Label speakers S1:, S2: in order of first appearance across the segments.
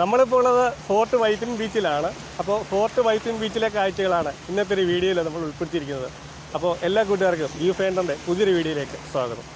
S1: നമ്മളിപ്പോൾ ഉള്ളത് ഫോർട്ട് വൈറ്റിൻ ബീച്ചിലാണ്. അപ്പോൾ ഫോർട്ട് വൈറ്റിൻ ബീച്ചിലെ കാഴ്ചകളാണ് ഇന്നത്തെ ഒരു വീഡിയോയിൽ നമ്മൾ ഉൾപ്പെടുത്തിയിരിക്കുന്നത്. അപ്പോൾ എല്ലാ കൂട്ടുകാർക്കും യു ഫേണ്ടറിന്റെ പുതിയൊരു വീഡിയോയിലേക്ക് സ്വാഗതം.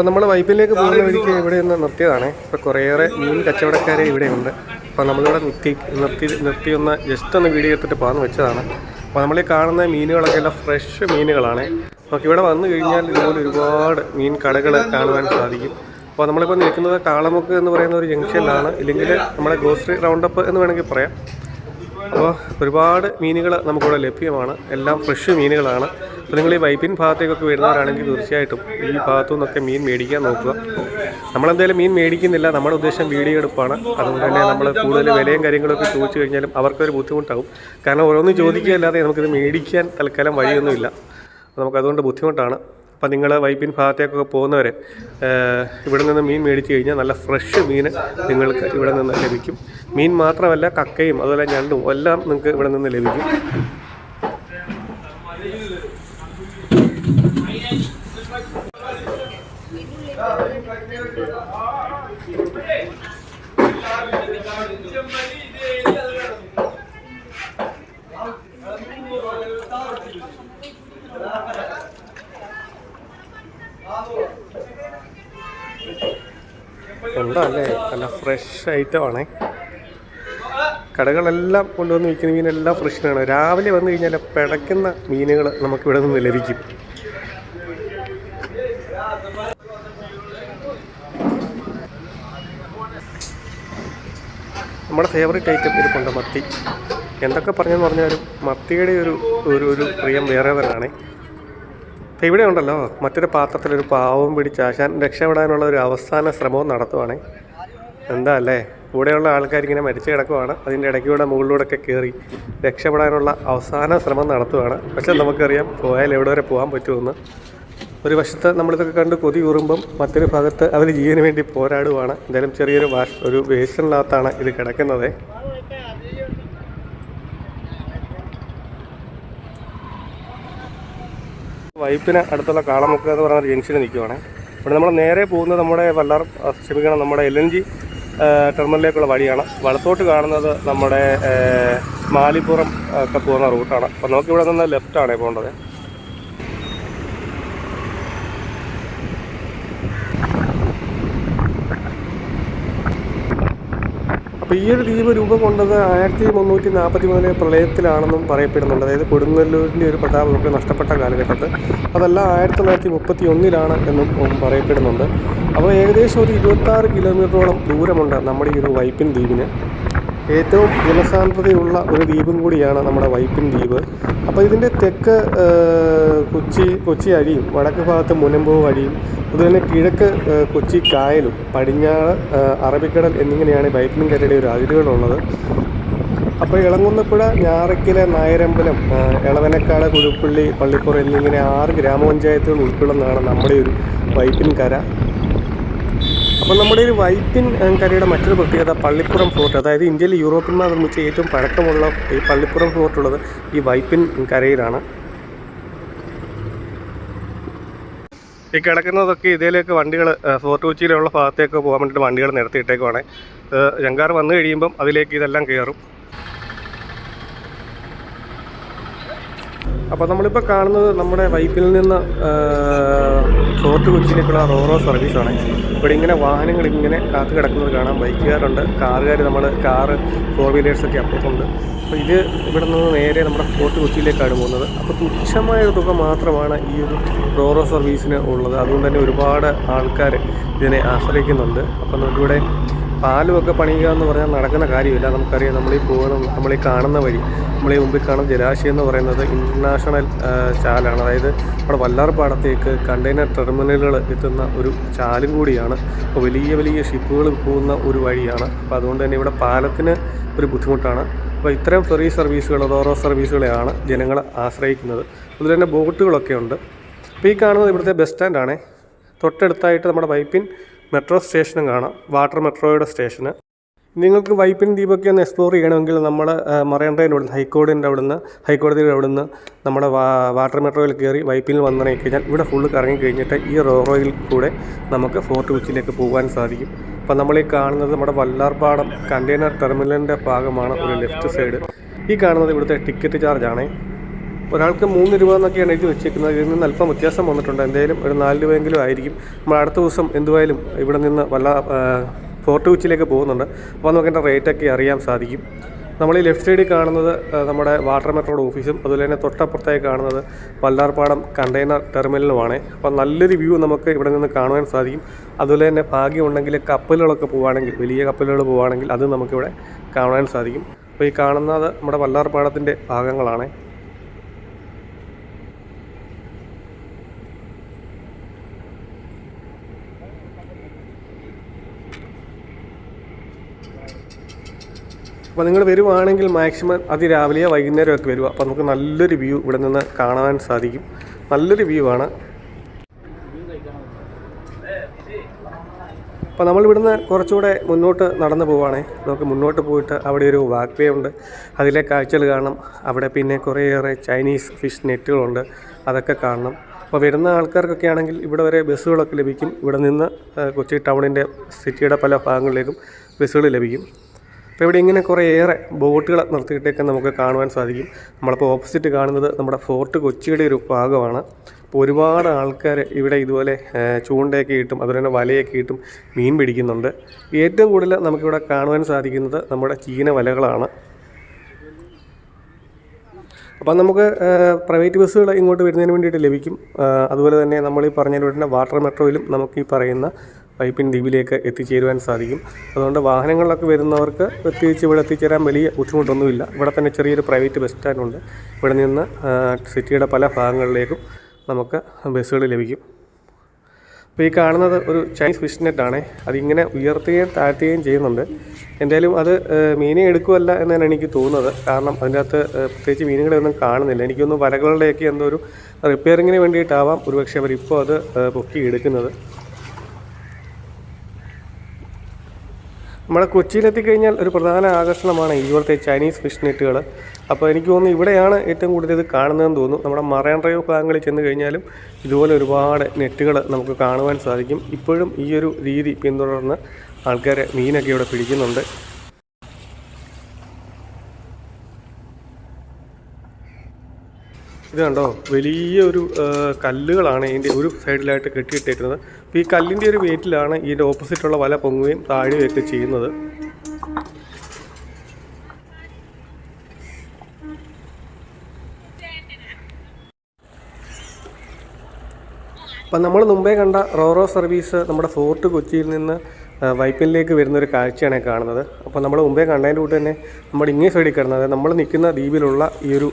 S1: അപ്പോൾ നമ്മൾ വൈപ്പിലേക്ക് പോകുന്ന വഴിക്ക് ഇവിടെ നിന്ന് നിർത്തിയതാണ്. ഇപ്പോൾ കുറേയേറെ മീൻ കച്ചവടക്കാരെ ഇവിടെയുണ്ട്. അപ്പോൾ നമ്മളിവിടെ നിർത്തി നിർത്തി നിർത്തി ഒന്ന് ജസ്റ്റ് ഒന്ന് വീഡിയോ എടുത്തിട്ട് പോകാമെന്ന് വെച്ചതാണ്. അപ്പോൾ നമ്മൾ ഈ കാണുന്ന മീനുകളൊക്കെ എല്ലാം ഫ്രഷ് മീനുകളാണ്. നമുക്ക് ഇവിടെ വന്നു കഴിഞ്ഞാൽ ഇതുപോലെ ഒരുപാട് മീൻ കടകൾ കാണുവാൻ സാധിക്കും. അപ്പോൾ നമ്മളിപ്പോൾ നിൽക്കുന്നത് കാളമുക്ക് എന്ന് പറയുന്ന ഒരു ജംഗ്ഷനിലാണ്. ഇല്ലെങ്കിൽ നമ്മുടെ റൗണ്ട് റൗണ്ടപ്പ് എന്ന് വേണമെങ്കിൽ പറയാം. അപ്പോൾ ഒരുപാട് മീനുകൾ നമുക്കിവിടെ ലഭ്യമാണ്. എല്ലാം ഫ്രഷ് മീനുകളാണ്. അപ്പോൾ നിങ്ങൾ ഈ വൈപ്പിൻ ഭാഗത്തേക്കൊക്കെ വരുന്നവരാണെങ്കിൽ തീർച്ചയായിട്ടും ഈ ഭാഗത്തു നിന്നൊക്കെ മീൻ മേടിക്കാൻ നോക്കുക. നമ്മളെന്തായാലും മീൻ മേടിക്കുന്നില്ല. നമ്മുടെ ഉദ്ദേശം വീഡിയോ എടുപ്പാണ്. അതുകൊണ്ട് തന്നെ നമ്മൾ കൂടുതൽ വിലയും കാര്യങ്ങളൊക്കെ ചോദിച്ചു കഴിഞ്ഞാലും അവർക്കൊരു ബുദ്ധിമുട്ടാകും കാരണം ഓരോന്നും ചോദിക്കുകയല്ലാതെ നമുക്കിത് മേടിക്കാൻ തൽക്കാലം വഴിയൊന്നുമില്ല. നമുക്കതുകൊണ്ട് ബുദ്ധിമുട്ടാണ്. അപ്പം നിങ്ങൾ വൈപ്പിൻ ഭാഗത്തേക്കൊക്കെ പോകുന്നവർ ഇവിടെ നിന്ന് മീൻ മേടിച്ച് കഴിഞ്ഞാൽ നല്ല ഫ്രഷ് മീൻ നിങ്ങൾക്ക് ഇവിടെ നിന്ന് ലഭിക്കും. മീൻ മാത്രമല്ല കക്കയും അതുപോലെ ഞണ്ടും എല്ലാം നിങ്ങൾക്ക് ഇവിടെ നിന്ന് ലഭിക്കും. ഉണ്ടല്ലേ? നല്ല ഫ്രഷ് ഐറ്റമാണേ കടകളെല്ലാം കൊണ്ടുവന്ന് വിൽക്കുന്ന മീനെല്ലാം ഫ്രഷിനാണ് രാവിലെ വന്നു കഴിഞ്ഞാൽ പിടയ്ക്കുന്ന മീനുകൾ നമുക്ക് ഇവിടെ നിന്ന് ലഭിക്കും. നമ്മുടെ ഫേവറേറ്റ് ഐറ്റം ഇരിപ്പുണ്ട് മത്തി. എന്തൊക്കെ പറഞ്ഞെന്ന് പറഞ്ഞാലും മത്തിയുടെ ഒരു ഒരു ഒരു പ്രിയം വേറെ തന്നെയാണ് അപ്പോൾ ഇവിടെ ഉണ്ടല്ലോ മറ്റൊരു പാത്രത്തിലൊരു പാവം പിടിച്ചാശാൻ രക്ഷപ്പെടാനുള്ള ഒരു അവസാന ശ്രമവും നടത്തുവാണേ. എന്താ അല്ലേ? കൂടെയുള്ള ആൾക്കാർ ഇങ്ങനെ മരിച്ചു കിടക്കുവാണ്. അതിന്റെ ഇടയ്ക്കൂടെ മുകളിലൂടെ ഒക്കെ കയറി രക്ഷപ്പെടാനുള്ള അവസാന ശ്രമം നടത്തുവാണ്. പക്ഷെ നമുക്കറിയാം പോയാൽ എവിടെ വരെ പോകാൻ പറ്റുമെന്ന്. ഒരു വശത്ത് നമ്മളിതൊക്കെ കണ്ട് കൊതി കൂറുമ്പം മറ്റൊരു ഭാഗത്ത് അവർ ജീവന് വേണ്ടി പോരാടുവാണ്. എന്തായാലും ചെറിയൊരു വാഷ് ഒരു വേസ്റ്റിനകത്താണ് ഇത് കിടക്കുന്നത്. വൈപ്പിന് അടുത്തുള്ള കാളമുക്ക് എന്ന് പറഞ്ഞ ജംഗ്ഷനിൽ നിൽക്കുവാണ് ഇവിടെ നമ്മൾ നേരെ പോകുന്നത് നമ്മുടെ വല്ലാർ ക്ഷമിക്കണം നമ്മുടെ എൽ എൻ ജി ടെർമിനലിലേക്കുള്ള വഴിയാണ്. വളത്തോട്ട് കാണുന്നത് നമ്മുടെ മാലിപ്പുറം ഒക്കെ പോകുന്ന റൂട്ടാണ്. അപ്പോൾ നമുക്കിവിടെ നിന്ന് ലെഫ്റ്റാണ് പോകേണ്ടത്. അപ്പോൾ ഈ ഒരു ദ്വീപ് രൂപം കൊണ്ടത് ആയിരത്തി മുന്നൂറ്റി നാൽപ്പത്തി മൂന്നിലെ പ്രളയത്തിലാണെന്നും പറയപ്പെടുന്നുണ്ട്. അതായത് കൊടുങ്ങല്ലൂരിന്റെ ഒരു പ്രതാപമൊക്കെ നഷ്ടപ്പെട്ട കാലഘട്ടത്തിൽ അതെല്ലാം ആയിരത്തി തൊള്ളായിരത്തി മുപ്പത്തി ഒന്നിലാണ് എന്നും പറയപ്പെടുന്നുണ്ട്. അപ്പോൾ ഏകദേശം ഒരു ഇരുപത്താറ് കിലോമീറ്ററോളം ദൂരമുണ്ട് നമ്മുടെ ഈ ഒരു വൈപ്പിൻ ദ്വീപിന്. ഏറ്റവും ജനസാന്ദ്രതയുള്ള ഒരു ദ്വീപും കൂടിയാണ് നമ്മുടെ വൈപ്പിൻ ദ്വീപ്. അപ്പോൾ ഇതിന്റെ തെക്ക് കൊച്ചി കൊച്ചി അഴിയും വടക്ക് ഭാഗത്ത് മുനമ്പോ അഴിയും അതുപോലെ കിഴക്ക് കൊച്ചി കായലും പടിഞ്ഞാറ് അറബിക്കടൽ എന്നിങ്ങനെയാണ് ഈ വൈപ്പിൻ കരയുടെ ഒരു അതിരുകളുള്ളത്. അപ്പോൾ ഇളങ്കുന്നപ്പുഴ ഞാറക്കിലെ നായരമ്പലം ഇളവനക്കാട് കുഴുപ്പള്ളി പള്ളിപ്പുറ എന്നിങ്ങനെ ആറ് ഗ്രാമപഞ്ചായത്തുകൾ ഉൾക്കൊള്ളുന്നതാണ് നമ്മുടെ ഒരു വൈപ്പിൻ കര. അപ്പോൾ നമ്മുടെ ഒരു വൈപ്പിൻ കരയുടെ മറ്റൊരു പ്രത്യേകത പള്ളിപ്പുറം ഫോർട്ട് അതായത് ഇന്ത്യയിൽ യൂറോപ്യന്മാർ നിർമ്മിച്ച ഏറ്റവും പഴക്കമുള്ള ഈ പള്ളിപ്പുറം ഫോർട്ടുള്ളത് ഈ വൈപ്പിൻ കരയിലാണ്. ഈ കിടക്കുന്നതൊക്കെ ഇതിലേക്ക് വണ്ടികൾ ഫോർട്ട് കൊച്ചിയിലുള്ള ഭാഗത്തേക്ക് പോകാൻ വേണ്ടിയിട്ട് വണ്ടികൾ നിരത്തിയിട്ടേക്കുവാണ്. ജങ്കാർ വന്നു കഴിയുമ്പം അതിലേക്ക് ഇതെല്ലാം കയറും. അപ്പോൾ നമ്മളിപ്പോൾ കാണുന്നത് നമ്മുടെ വൈപ്പിൽ നിന്ന് ഷോർട്ട് കൊച്ചിയിലേക്കുള്ള റോറോ സർവീസാണ് ഇവിടെ ഇങ്ങനെ വാഹനങ്ങൾ ഇങ്ങനെ കാത്തു കിടക്കുന്നത് കാണാം. ബൈക്കുകാരുണ്ട്. കാറുകാർ നമ്മൾ കാറ് ഫോർ വീലേഴ്സൊക്കെ അപ്പുറത്തുണ്ട്. അപ്പോൾ ഇത് ഇവിടെ നിന്ന് നേരെ നമ്മുടെ ഫോർട്ട് കൊച്ചിയിലേക്കാണ് പോകുന്നത്. അപ്പോൾ തുച്ഛമായ ഒരു തുക മാത്രമാണ് ഈ ഒരു റോറോ സർവീസിന് ഉള്ളത്. അതുകൊണ്ട് തന്നെ ഒരുപാട് ആൾക്കാർ ഇതിനെ ആശ്രയിക്കുന്നുണ്ട്. അപ്പോൾ നമുക്കിവിടെ പാലുമൊക്കെ പണിയുക എന്ന് പറഞ്ഞാൽ നടക്കുന്ന കാര്യമില്ല. നമുക്കറിയാം നമ്മളീ പോകുന്ന നമ്മളീ കാണുന്ന വഴി നമ്മളീ മുമ്പിൽ കാണുന്ന ജലാശയം എന്ന് പറയുന്നത് ഇന്റർനാഷണൽ ചാലാണ്. അതായത് നമ്മുടെ വല്ലാർപാടത്തേക്ക് കണ്ടെയ്നർ ടെർമിനലുകൾ എത്തുന്ന ഒരു ചാലും കൂടിയാണ്. അപ്പോൾ വലിയ വലിയ ഷിപ്പുകൾ പോകുന്ന ഒരു വഴിയാണ്. അപ്പോൾ അതുകൊണ്ട് തന്നെ ഇവിടെ പാലത്തിന് ഒരു ബുദ്ധിമുട്ടാണ്. അപ്പോൾ ഇത്തരം ഫെറി സർവീസുകൾ റോറോ സർവീസുകളെയാണ് ജനങ്ങൾ ആശ്രയിക്കുന്നത്. അതുപോലെ തന്നെ ബോട്ടുകളൊക്കെ ഉണ്ട്. അപ്പോൾ ഈ കാണുന്നത് ഇവിടുത്തെ ബസ് സ്റ്റാൻഡാണേ തൊട്ടടുത്തായിട്ട് നമ്മുടെ വൈപ്പിൻ മെട്രോ സ്റ്റേഷനും കാണാം. വാട്ടർ മെട്രോയുടെ സ്റ്റേഷന്. നിങ്ങൾക്ക് വൈപ്പിൻ ദ്വീപൊക്കെ ഒന്ന് എക്സ്പ്ലോർ ചെയ്യണമെങ്കിൽ നമ്മൾ മറൈൻ ഡ്രൈവിന്റെ അവിടുന്ന് ഹൈക്കോടതിന്റെ അവിടുന്ന് ഹൈക്കോടതിയുടെ അവിടുന്ന് നമ്മുടെ വാട്ടർ മെട്രോയിൽ കയറി വൈപ്പിനിൽ വന്നിറങ്ങി കഴിഞ്ഞാൽ ഇവിടെ ഫുള്ള് കറങ്ങി കഴിഞ്ഞിട്ട് ഈ റോറോയിൽ കൂടെ നമുക്ക് ഫോർട്ട് കൊച്ചിയിലേക്ക് പോകാൻ സാധിക്കും. അപ്പോൾ നമ്മൾ ഈ കാണുന്നത് നമ്മുടെ വല്ലാർപാടം കണ്ടെയ്നർ ടെർമിനലിന്റെ ഭാഗമാണ് ഒരു ലെഫ്റ്റ് സൈഡ് ഈ കാണുന്നത് ഇവിടുത്തെ ടിക്കറ്റ് ചാർജ് ചാർജാണേ ഒരാൾക്ക് മൂന്ന് രൂപ എന്നൊക്കെയാണ് എഴുതി വെച്ചേക്കുന്നത്. ഇതിൽ നിന്ന് അല്പം വ്യത്യാസം വന്നിട്ടുണ്ട്. എന്തായാലും ഒരു നാല് രൂപയെങ്കിലും ആയിരിക്കും. നമ്മൾ അടുത്ത ദിവസം എന്തുവായാലും ഇവിടെ നിന്ന് വല്ല ഫോർട്ട് കൊച്ചിയിലേക്ക് പോകുന്നുണ്ട്. അപ്പോൾ നമുക്ക് അതിന്റെ റേറ്റൊക്കെ അറിയാൻ സാധിക്കും. നമ്മൾ ഈ ലെഫ്റ്റ് സൈഡിൽ കാണുന്നത് നമ്മുടെ വാട്ടർ മെട്രോയുടെ ഓഫീസും അതുപോലെ തന്നെ തൊട്ടപ്പുറത്തായി കാണുന്നത് വല്ലാർപാടം കണ്ടെയ്നർ ടെർമിനലുമാണ് അപ്പോൾ നല്ലൊരു വ്യൂ നമുക്ക് ഇവിടെ നിന്ന് കാണുവാൻ സാധിക്കും. അതുപോലെ തന്നെ ഭാഗ്യമുണ്ടെങ്കിൽ കപ്പലുകളൊക്കെ പോവുകയാണെങ്കിൽ വലിയ കപ്പലുകൾ പോവുകയാണെങ്കിൽ അത് നമുക്കിവിടെ കാണാൻ സാധിക്കും. അപ്പോൾ ഈ കാണുന്നത് നമ്മുടെ വല്ലാർപാടത്തിന്റെ ഭാഗങ്ങളാണ്. അപ്പോൾ നിങ്ങൾ വരുവാണെങ്കിൽ മാക്സിമം അതിരാവിലെയോ വൈകുന്നേരം ഒക്കെ വരിക അപ്പോൾ നമുക്ക് നല്ലൊരു വ്യൂ ഇവിടെ നിന്ന് കാണാൻ സാധിക്കും. നല്ലൊരു വ്യൂ ആണ്. അപ്പോൾ നമ്മൾ ഇവിടുന്ന് കുറച്ചുകൂടെ മുന്നോട്ട് നടന്നു പോവുകയാണേ നമുക്ക് മുന്നോട്ട് പോയിട്ട് അവിടെ ഒരു വാക്ക് വേ ഉണ്ട്. അതിലെ കാഴ്ചകൾ കാണണം. അവിടെ പിന്നെ കുറേയേറെ ചൈനീസ് ഫിഷ് നെറ്റുകളുണ്ട് അതൊക്കെ കാണണം. അപ്പോൾ വരുന്ന ആൾക്കാർക്കൊക്കെ ആണെങ്കിൽ ഇവിടെ വരെ ബസ്സുകളൊക്കെ ലഭിക്കും. ഇവിടെ നിന്ന് കൊച്ചി ടൗണിന്റെ സിറ്റിയുടെ പല ഭാഗങ്ങളിലേക്കും ബസ്സുകൾ ലഭിക്കും. അപ്പോൾ ഇവിടെ ഇങ്ങനെ കുറേയേറെ ബോട്ടുകൾ നിർത്തിയിട്ടൊക്കെ നമുക്ക് കാണുവാൻ സാധിക്കും. നമ്മളിപ്പോൾ ഓപ്പോസിറ്റ് കാണുന്നത് നമ്മുടെ ഫോർട്ട് കൊച്ചിയുടെ ഒരു ഭാഗമാണ്. അപ്പോൾ ഒരുപാട് ആൾക്കാർ ഇവിടെ ഇതുപോലെ ചൂണ്ടയൊക്കെ ഇട്ടും അതുപോലെ തന്നെ വലയൊക്കെ ഇട്ടും മീൻ പിടിക്കുന്നുണ്ട്. ഏറ്റവും കൂടുതൽ നമുക്കിവിടെ കാണുവാൻ സാധിക്കുന്നത് നമ്മുടെ ചീന വലകളാണ്. അപ്പം നമുക്ക് പ്രൈവറ്റ് ബസ്സുകൾ ഇങ്ങോട്ട് വരുന്നതിന് വേണ്ടിയിട്ട് ലഭിക്കും. അതുപോലെ തന്നെ നമ്മൾ ഈ പറഞ്ഞ വാട്ടർ മെട്രോയിലും നമുക്ക് ഈ പറയുന്ന വൈപ്പിൻ ദ്വീപിലേക്ക് എത്തിച്ചേരുവാൻ സാധിക്കും. അതുകൊണ്ട് വാഹനങ്ങളിലൊക്കെ വരുന്നവർക്ക് പ്രത്യേകിച്ച് ഇവിടെ എത്തിച്ചേരാൻ വലിയ ബുദ്ധിമുട്ടൊന്നുമില്ല. ഇവിടെ തന്നെ ചെറിയൊരു പ്രൈവറ്റ് ബസ് സ്റ്റാൻഡുണ്ട്. ഇവിടെ നിന്ന് സിറ്റിയുടെ പല ഭാഗങ്ങളിലേക്കും നമുക്ക് ബസ്സുകൾ ലഭിക്കും. അപ്പോൾ ഈ കാണുന്നത് ഒരു ചൈനീസ് ഫിഷ് നെറ്റാണ് അതിങ്ങനെ ഉയർത്തുകയും താഴ്ത്തുകയും ചെയ്യുന്നുണ്ട്. എന്തായാലും അത് മീനെ എടുക്കുമല്ല എന്നാണ് എനിക്ക് തോന്നുന്നത്. കാരണം അതിന്റെ അകത്ത് പ്രത്യേകിച്ച് മീനുകളെ ഒന്നും കാണുന്നില്ല. എനിക്കൊന്നും വലകളുടെയൊക്കെ എന്തോ ഒരു റിപ്പയറിങ്ങിന് വേണ്ടിയിട്ടാവാം ഒരുപക്ഷെ അവർ ഇപ്പോൾ അത് പൊക്കി എടുക്കുന്നത് നമ്മുടെ കൊച്ചിയിലെത്തിക്കഴിഞ്ഞാൽ ഒരു പ്രധാന ആകർഷണമാണ് ഇവിടുത്തെ ചൈനീസ് ഫിഷ് നെറ്റുകൾ അപ്പോൾ എനിക്ക് തോന്നുന്നു ഇവിടെയാണ് ഏറ്റവും കൂടുതൽ ഇത് കാണുന്നതെന്ന് തോന്നുന്നു. നമ്മുടെ മറൈൻ ഡ്രൈവ് ഭാഗങ്ങളിൽ ചെന്ന് കഴിഞ്ഞാലും ഇതുപോലെ ഒരുപാട് നെറ്റുകൾ നമുക്ക് കാണുവാൻ സാധിക്കും. ഇപ്പോഴും ഈ ഒരു രീതി പിന്തുടർന്ന് ആൾക്കാരെ മീനൊക്കെ ഇവിടെ പിടിക്കുന്നുണ്ട്. കണ്ടോ? വലിയ ഒരു കല്ലുകളാണ് ഇതിന്റെ ഒരു സൈഡിലായിട്ട് കെട്ടിയിട്ടിരിക്കുന്നത് അപ്പോൾ ഈ കല്ലിന്റെ ഒരു വെയിറ്റിലാണ് ഇതിന്റെ ഓപ്പോസിറ്റുള്ള വല പൊങ്ങുകയും താഴുകയൊക്കെ ചെയ്യുന്നത്. അപ്പം നമ്മൾ മുമ്പേ കണ്ട റോറോ സർവീസ് നമ്മുടെ ഫോർട്ട് കൊച്ചിയിൽ നിന്ന് വൈപ്പിലേക്ക് വരുന്നൊരു കാഴ്ചയാണ് കാണുന്നത്. അപ്പോൾ നമ്മൾ മുമ്പേ കണ്ടതിന്റെ കൂട്ട് തന്നെ നമ്മൾ ഇങ്ങേ സൈഡിൽ കിടന്നത് നമ്മൾ നിൽക്കുന്ന ദ്വീപിലുള്ള ഈ ഒരു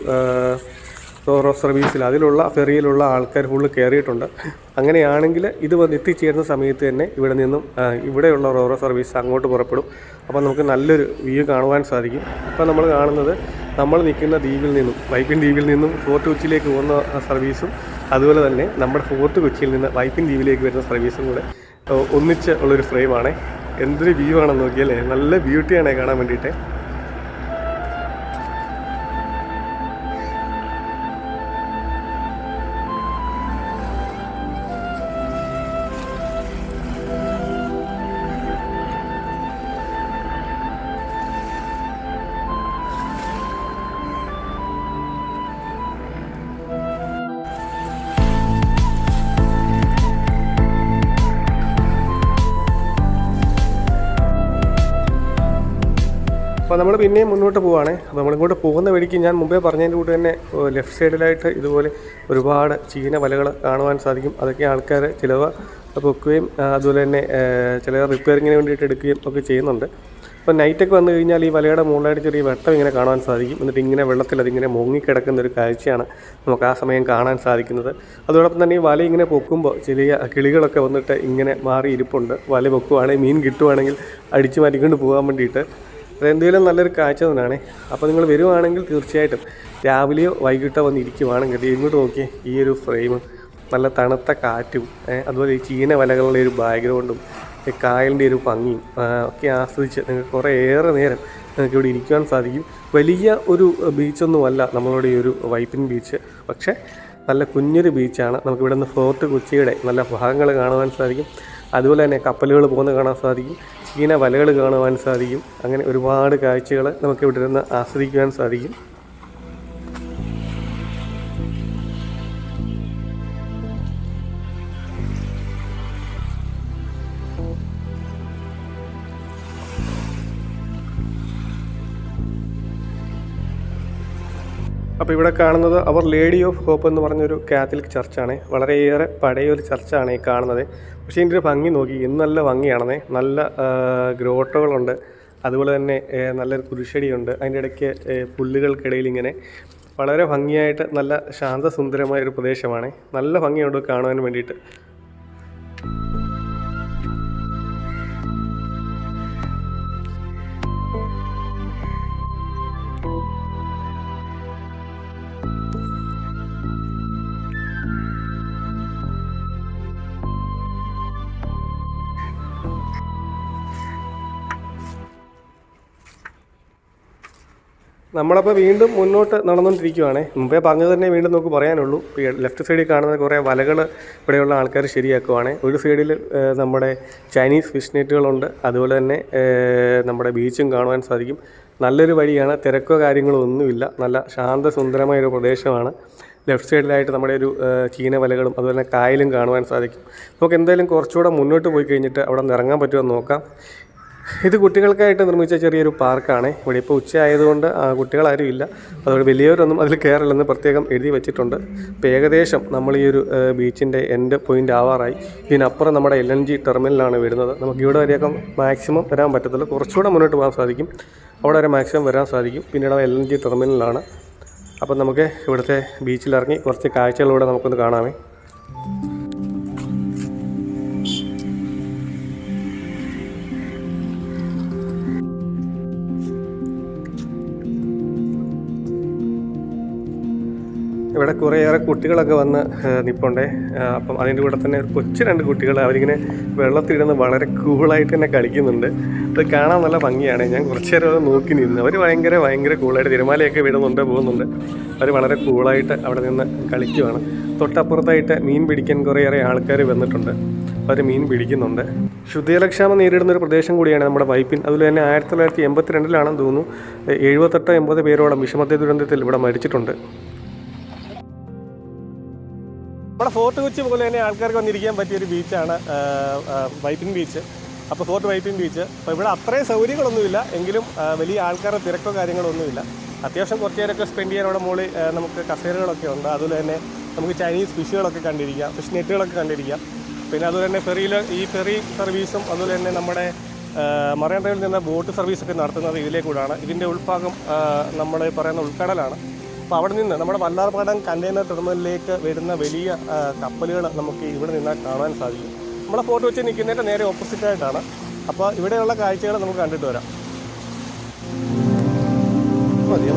S1: റോറോ സർവീസിൽ അതിലുള്ള ഫെറിയിലുള്ള ആൾക്കാർ ഫുള്ള് കയറിയിട്ടുണ്ട് അങ്ങനെയാണെങ്കിൽ ഇത് വന്ന് എത്തിച്ചേരുന്ന സമയത്ത് തന്നെ ഇവിടെ നിന്നും ഇവിടെയുള്ള റോറോ സർവീസ് അങ്ങോട്ട് പുറപ്പെടും. അപ്പോൾ നമുക്ക് നല്ലൊരു വ്യൂ കാണുവാൻ സാധിക്കും. ഇപ്പോൾ നമ്മൾ കാണുന്നത് നമ്മൾ നിൽക്കുന്ന ദ്വീപിൽ നിന്നും വൈപ്പിൻ ദ്വീപിൽ നിന്നും ഫോർട്ട് കൊച്ചിയിലേക്ക് പോകുന്ന സർവീസും അതുപോലെ തന്നെ നമ്മുടെ ഫോർട്ട് കൊച്ചിയിൽ നിന്ന് വൈപ്പിൻ ദ്വീപിലേക്ക് വരുന്ന സർവീസും കൂടെ ഒന്നിച്ച് ഉള്ളൊരു ഫ്രെയിമാണ്. എന്തൊരു വ്യൂ ആണെന്ന് നോക്കിയല്ലേ നല്ല ബ്യൂട്ടിയാണ് കാണാൻ വേണ്ടിയിട്ട്. അപ്പോൾ നമ്മൾ പിന്നെയും മുന്നോട്ട് പോവുകയാണേ അപ്പോൾ നമ്മളിങ്ങോട്ട് പോകുന്ന വഴിക്ക് ഞാൻ മുമ്പേ പറഞ്ഞതിന്റെ കൂടെ തന്നെ ലെഫ്റ്റ് സൈഡിലായിട്ട് ഇതുപോലെ ഒരുപാട് ചീന വലകൾ കാണുവാൻ സാധിക്കും. അതൊക്കെ ആൾക്കാർ ചിലവ പൊക്കുകയും അതുപോലെ തന്നെ ചില റിപ്പയറിങ്ങിന് വേണ്ടിയിട്ട് എടുക്കുകയും ഒക്കെ ചെയ്യുന്നുണ്ട്. അപ്പോൾ നൈറ്റൊക്കെ വന്നു കഴിഞ്ഞാൽ ഈ വലയുടെ മുകളിലായിട്ട് ചെറിയ വെട്ടം ഇങ്ങനെ കാണാൻ സാധിക്കും. എന്നിട്ട് ഇങ്ങനെ വെള്ളത്തിൽ അതിങ്ങനെ മുങ്ങിക്കിടക്കുന്ന ഒരു കാഴ്ചയാണ് നമുക്ക് ആ സമയം കാണാൻ സാധിക്കുന്നത്. അതോടൊപ്പം തന്നെ ഈ വല ഇങ്ങനെ പൊക്കുമ്പോൾ ചെറിയ കിളികളൊക്കെ വന്നിട്ട് ഇങ്ങനെ മാറി ഇരിപ്പുണ്ട് വല പൊക്കുവാണെങ്കിൽ മീൻ കിട്ടുവാണെങ്കിൽ അടിച്ചു മാറ്റിക്കൊണ്ട് പോകാൻ വേണ്ടിയിട്ട്. അതെന്തെങ്കിലും നല്ലൊരു കാഴ്ച തന്നെയാണ് അപ്പോൾ നിങ്ങൾ വരുവാണെങ്കിൽ തീർച്ചയായിട്ടും രാവിലെയോ വൈകിട്ടോ വന്ന് ഇരിക്കുവാണെങ്കിൽ ഇങ്ങോട്ട് നോക്കിയേ ഈ ഒരു ഫ്രെയിം നല്ല തണുത്ത കാറ്റും അതുപോലെ ഈ ചീന വലകളുടെ ഒരു ബാക്ക്ഗ്രൗണ്ടും ഈ കായലിന്റെ ഒരു ഭംഗിയും ഒക്കെ ആസ്വദിച്ച് നിങ്ങൾക്ക് കുറേ ഏറെ നേരം നിങ്ങൾക്ക് ഇവിടെ ഇരിക്കുവാൻ സാധിക്കും. വലിയ ഒരു ബീച്ചൊന്നുമല്ല നമ്മളുടെ ഈ ഒരു വൈപ്പിൻ ബീച്ച്. പക്ഷേ നല്ല കുഞ്ഞൊരു ബീച്ചാണ്. നമുക്ക് ഇവിടെ നിന്ന് ഫോർട്ട് കൊച്ചിയുടെ നല്ല ഭാഗങ്ങൾ കാണുവാൻ സാധിക്കും. അതുപോലെ തന്നെ കപ്പലുകൾ പോകുന്നത് കാണാൻ സാധിക്കും. ചീന വലകൾ കാണുവാൻ സാധിക്കും. അങ്ങനെ ഒരുപാട് കാഴ്ചകൾ നമുക്ക് ഇവിടെ നിന്ന് ആസ്വദിക്കുവാൻ സാധിക്കും. അപ്പോൾ ഇവിടെ കാണുന്നത് അവർ ലേഡി ഓഫ് ഹോപ്പ് എന്ന് പറഞ്ഞൊരു കാത്തലിക് ചർച്ചാണ് വളരെയേറെ പഴയ ഒരു ചർച്ചാണ് ഈ കാണുന്നത്. പക്ഷേ ഇതിന്റെ ഭംഗി നോക്കി. ഇന്ന് നല്ല ഭംഗിയാണെന്നേ. നല്ല ഗ്രോട്ടോകളുണ്ട്. അതുപോലെ തന്നെ നല്ലൊരു കുരിശടിയുണ്ട്. അതിന്റെ ഇടയ്ക്ക് പുല്ലുകൾക്കിടയിൽ ഇങ്ങനെ വളരെ ഭംഗിയായിട്ട് നല്ല ശാന്തസുന്ദരമായ ഒരു പ്രദേശമാണ്. നല്ല ഭംഗിയുണ്ട് കാണുവാൻ വേണ്ടിയിട്ട്. നമ്മളപ്പോൾ വീണ്ടും മുന്നോട്ട് നടന്നുകൊണ്ടിരിക്കുകയാണ് മുമ്പേ പറഞ്ഞത് തന്നെ വീണ്ടും നമുക്ക് പറയാനുള്ളൂ. ലെഫ്റ്റ് സൈഡിൽ കാണുന്ന കുറേ വലകൾ ഇവിടെയുള്ള ആൾക്കാർ ശരിയാക്കുവാണ്. ഒരു സൈഡിൽ നമ്മുടെ ചൈനീസ് ഫിഷ് നെറ്റുകളുണ്ട്. അതുപോലെ തന്നെ നമ്മുടെ ബീച്ചും കാണുവാൻ സാധിക്കും. നല്ലൊരു വഴിയാണ്. തിരക്കോ കാര്യങ്ങളോ ഒന്നുമില്ല. നല്ല ശാന്തസുന്ദരമായ ഒരു പ്രദേശമാണ്. ലെഫ്റ്റ് സൈഡിലായിട്ട് നമ്മുടെ ഒരു ചീന വലകളും അതുപോലെ തന്നെ കായലും കാണുവാൻ സാധിക്കും. നമുക്ക് എന്തായാലും കുറച്ചുകൂടെ മുന്നോട്ട് പോയി കഴിഞ്ഞിട്ട് അവിടെ നിന്ന് ഇറങ്ങാൻ പറ്റുമോ എന്ന് നോക്കാം. ഇത് കുട്ടികൾക്കായിട്ട് നിർമ്മിച്ച ചെറിയൊരു പാർക്കാണ്. ഇവിടെ ഇപ്പോൾ ഉച്ച ആയതുകൊണ്ട് ആ, കുട്ടികളാരും ഇല്ല. അതുകൊണ്ട് വലിയവരൊന്നും അതിൽ കയറില്ലെന്ന് പ്രത്യേകം എഴുതി വെച്ചിട്ടുണ്ട്. ഇപ്പോൾ ഏകദേശം നമ്മൾ ഈ ഒരു ബീച്ചിന്റെ എൻഡ് പോയിന്റ് ആവാറായി. ഇതിനപ്പുറം നമ്മുടെ എൽ എൻ ജി ടെർമിനലാണ് വരുന്നത്. നമുക്ക് ഇവിടെ വരെയൊക്കെ മാക്സിമം വരാൻ പറ്റത്തുള്ളൂ. കുറച്ചുകൂടെ മുന്നോട്ട് പോകാൻ സാധിക്കും. അവിടെ വരെ മാക്സിമം വരാൻ സാധിക്കും. പിന്നീട് എൽ എൻ ജി ടെർമിനലാണ്. അപ്പം നമുക്ക് ഇവിടുത്തെ ബീച്ചിലിറങ്ങി കുറച്ച് കാഴ്ചകളിലൂടെ നമുക്കൊന്ന് കാണാമേ. ഇവിടെ കുറേയേറെ കുട്ടികളൊക്കെ വന്ന് നിൽപ്പുണ്ടേ അപ്പം അതിന്റെ കൂടെ തന്നെ കൊച്ചു രണ്ട് കുട്ടികൾ അവരിങ്ങനെ വെള്ളത്തിലിരുന്ന് വളരെ കൂളായിട്ട് തന്നെ കളിക്കുന്നുണ്ട്. അത് കാണാൻ നല്ല ഭംഗിയാണ്. ഞാൻ കുറച്ച് നേരം അത് നോക്കി നിന്ന്. അവർ ഭയങ്കര ഭയങ്കര കൂളായിട്ട് തിരമാലയൊക്കെ വിടുന്നുണ്ട് പോകുന്നുണ്ട്. അവർ വളരെ കൂളായിട്ട് അവിടെ നിന്ന് കളിക്കുവാണ്. തൊട്ടപ്പുറത്തായിട്ട് മീൻ പിടിക്കാൻ കുറേയേറെ ആൾക്കാർ വന്നിട്ടുണ്ട്. അവർ മീൻ പിടിക്കുന്നുണ്ട്. ശുദ്ധജലക്ഷാമം നേരിടുന്ന ഒരു പ്രദേശം കൂടിയാണ് നമ്മുടെ വൈപ്പിൻ. അതുപോലെ തന്നെ ആയിരത്തി തൊള്ളായിരത്തി എൺപത്തി രണ്ടിലാണെന്ന് തോന്നുന്നു എഴുപത്തെട്ട് എൺപത് പേരോളം വിഷമത്തെ ദുരന്തത്തിൽ ഇവിടെ മരിച്ചിട്ടുണ്ട്. നമ്മുടെ ഫോർട്ട് കൊച്ചി പോലെ തന്നെ ആൾക്കാർക്ക് വന്നിരിക്കാൻ പറ്റിയ ഒരു ബീച്ചാണ് വൈപ്പിൻ ബീച്ച്. അപ്പോൾ ഫോർട്ട് വൈപ്പിൻ ബീച്ച്. അപ്പോൾ ഇവിടെ അത്രയും സൗകര്യങ്ങളൊന്നുമില്ല. എങ്കിലും വലിയ ആൾക്കാരുടെ തിരക്കോ കാര്യങ്ങളൊന്നുമില്ല അത്യാവശ്യം കുറച്ച് നേരമൊക്കെ സ്പെൻഡ് ചെയ്യാൻ അവിടെ മുകളിൽ നമുക്ക് കസേരകളൊക്കെ ഉണ്ട്. അതുപോലെ തന്നെ നമുക്ക് ചൈനീസ് ഫിഷുകളൊക്കെ കണ്ടിരിക്കാം. ഫിഷ് നെറ്റുകളൊക്കെ കണ്ടിരിക്കാം. പിന്നെ അതുപോലെ തന്നെ ഫെറിയിൽ ഈ ഫെറി സർവീസും അതുപോലെ തന്നെ നമ്മുടെ മറൈൻ ഡ്രൈവിൽ നിന്ന് ബോട്ട് സർവീസൊക്കെ നടത്തുന്നത് ഇതിലേക്കൂടാണ്. ഇതിന്റെ ഉൾഭാഗം നമ്മൾ പറയുന്ന ഉൾക്കടലാണ്. അപ്പോൾ അവിടെ നിന്ന് നമ്മുടെ വല്ലാർപാടം കണ്ടെയ്നർ ടെർമിനലിലേക്ക് വരുന്ന വലിയ കപ്പലുകൾ നമുക്ക് ഇവിടെ നിന്ന് കാണാൻ സാധിക്കും. നമ്മുടെ ഫോട്ടോ വെച്ച് നിൽക്കുന്നതിന്റെ നേരെ ഓപ്പോസിറ്റ് ആയിട്ടാണ്. അപ്പോൾ ഇവിടെയുള്ള കാഴ്ചകൾ നമുക്ക് കണ്ടിട്ട് വരാം. മതി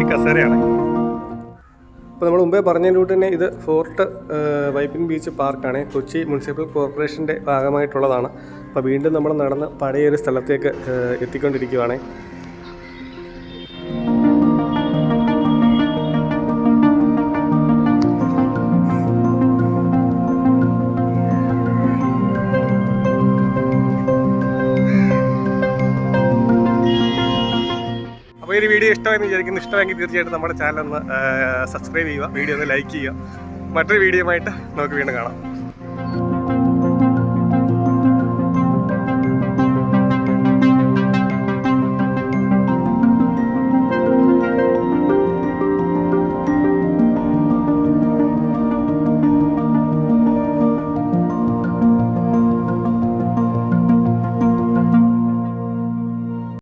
S1: വടകരയാണ് അപ്പോൾ നമ്മൾ മുമ്പേ പറഞ്ഞ റൂട്ട് തന്നെ ഇത് ഫോർട്ട് വൈപ്പിൻ ബീച്ച് പാർക്കാണ്. കൊച്ചി മുനിസിപ്പൽ കോർപ്പറേഷന്റെ ഭാഗമായിട്ടുള്ളതാണ്. അപ്പോൾ വീണ്ടും നമ്മൾ നടന്ന് പഴയൊരു സ്ഥലത്തേക്ക് എത്തിക്കൊണ്ടിരിക്കുകയാണ് അപ്പോൾ ഈ വീഡിയോ ഇഷ്ടമായെന്ന് വിചാരിക്കുന്നു. ഇഷ്ടമെങ്കിൽ തീർച്ചയായിട്ടും നമ്മുടെ ചാനൽ ഒന്ന് സബ്സ്ക്രൈബ് ചെയ്യുക വീഡിയോ ഒന്ന് ലൈക്ക് ചെയ്യുക. മറ്റൊരു വീഡിയോ ആയിട്ട് നമുക്ക് വീണ്ടും കാണാം.